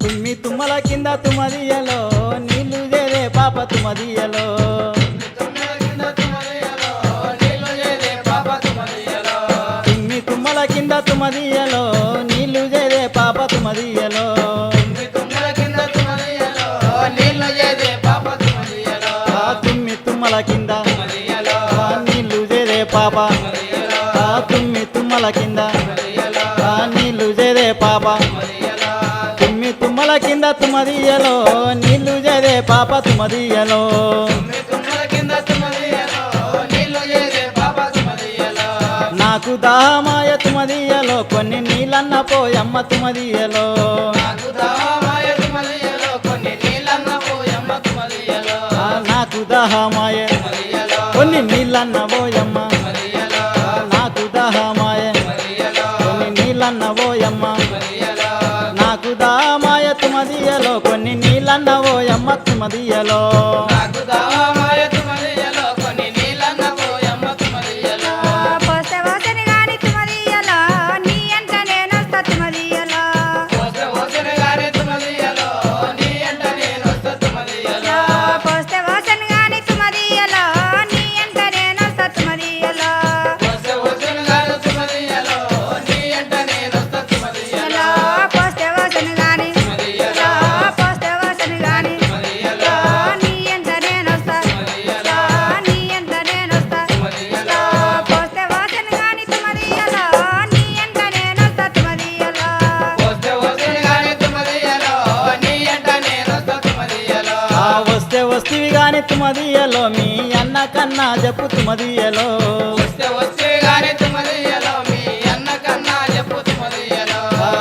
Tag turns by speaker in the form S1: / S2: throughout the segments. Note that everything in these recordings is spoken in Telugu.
S1: తుమ్మి తుమ్మల కింద తుమదియలో నీళ్ళు చేరే పాప తుమదియలో తుమ్మి తుమ్మల కింద తుమదియలో నీళ్ళు చేరే పాప తుమదియలో తుమ్మి తుమ్మల కింద ఆ నీళ్ళు చేరే పాప. తుమ్మి తుమ్మల కింద. తుమ్మల కింద తుమదియలో నీళ్ళు చేరే పాప తుమదియలో నాకు దాహమాయ తుమదియలో కొన్ని నీళ్ళన్న పోయమ్మ తుమదియలో నాకు దాహమాయ కొన్ని నీళ్ళన్న పోయ దామాయ కొన్ని నీళ్ళన్న పోయమ్మ తుమదియలో
S2: గాని తుమదియలో
S1: మీ అన్న కన్నా చెప్పు తుమదియలో.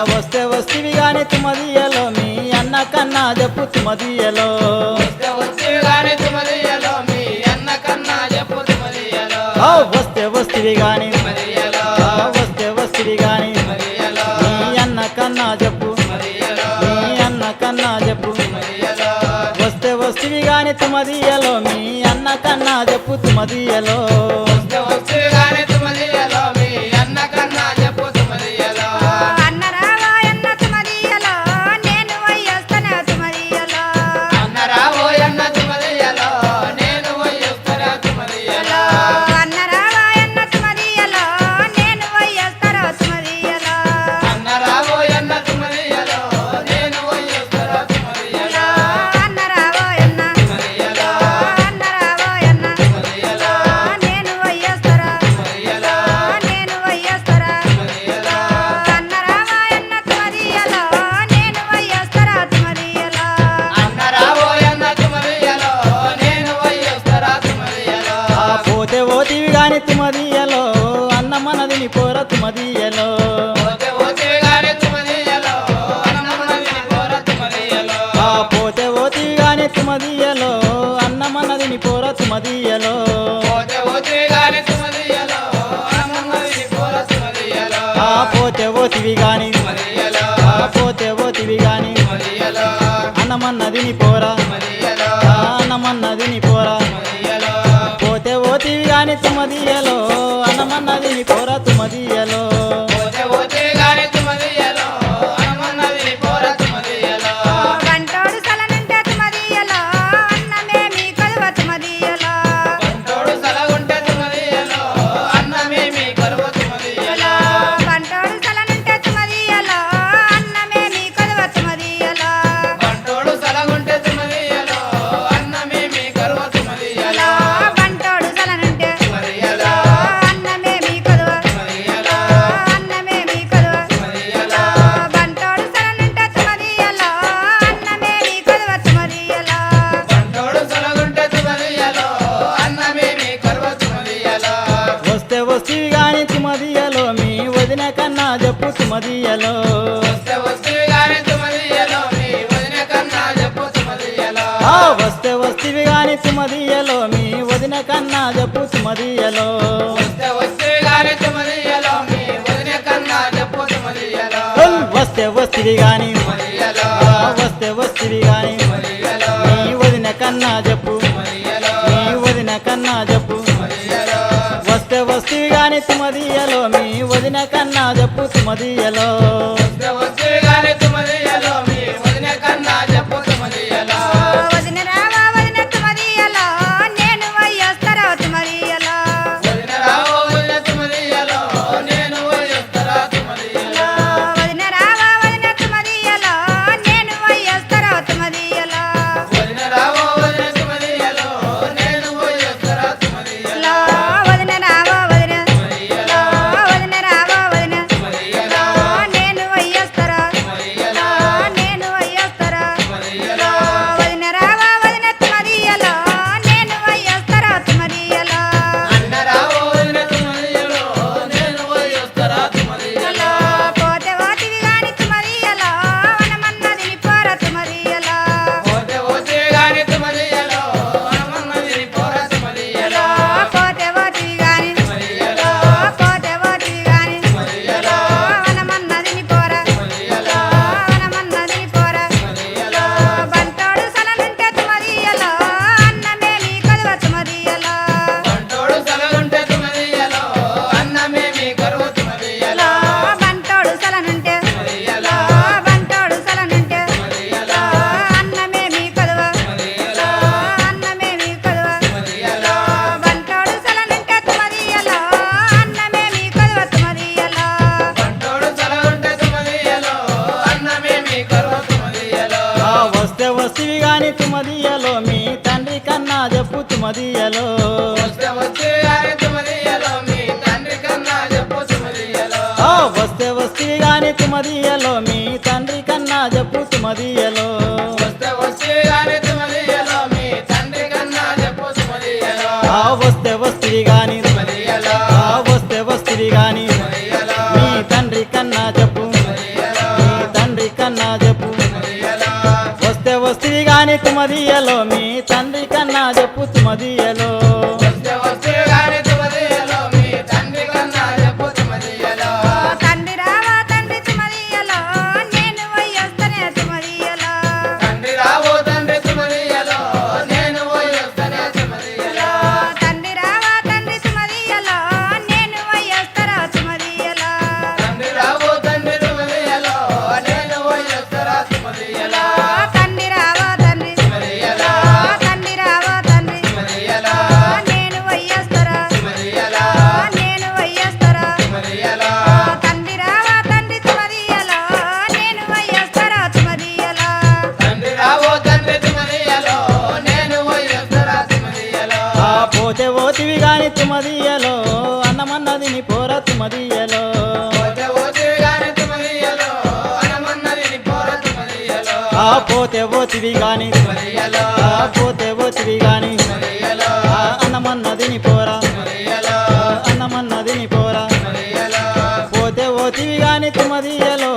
S1: వస్తే వస్తివి గాని తుమదియలో మీ అన్న కన్నా చెప్పు తుమదియలో. వస్తే వస్తివి గాని వస్తే వస్తివి గాని మీ అన్న కన్నా చెప్పు గాని తుమదియలో మీ అన్న కన్నా చెప్పు తుమదియలో గానే ఓతివి మదియలో తుమదియలో అన్న మనదిని పోర తుమదియలో
S2: మీ
S1: వదిన కన్నా చెప్పు తుమదియలో. ఆ వస్తే వస్తివి గాని తుమదియలో మీ వదిన కన్నా చెప్పు తుమదియలో. హల్ వస్తే వస్తివి గాని వస్తే వస్తివి గాని మీ వదిన కన్నా చెప్పు వస్తివి మీ వదిన కన్నా చెప్పు తుమదియలో
S3: మదియలో మీ
S1: తండ్రి కన్నా చెప్పు తుమదియలో
S3: వస్తే
S1: వస్తే గాని తుమదియలో మీ తండ్రి కన్నా చెప్పు తుమదియలో
S3: సుమదియలో మీ తండ్రి కన్నా చెప్పు
S1: మదియలో. ఓతివి గాని తుమదియలో అన్నమన్నది నీ పోర తుమదియలో. ఆ పోతే ఓతివి గాని ఆ పోతే ఓతివి గాని అన్నమన్నది నీ పోర అన్నమన్నది నీ పోరా పోతే ఓతివి గాని తుమదియలో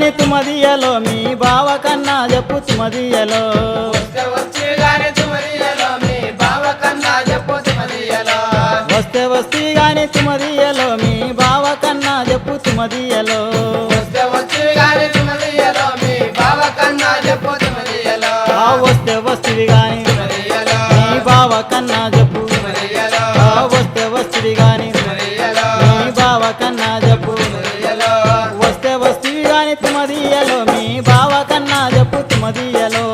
S3: గాని తుమదియలో
S1: మీ బావ కన్నా చెప్పు తుమదియలో.
S3: వస్తే
S1: వస్తే గాని తుమదియలో మీ బావ కన్నా చెప్పు తుమదియలో.
S3: చెప్పు చెప్పుమదియలో
S1: మీ బావ కన్నా చెప్పు చెప్పుతుమదియలో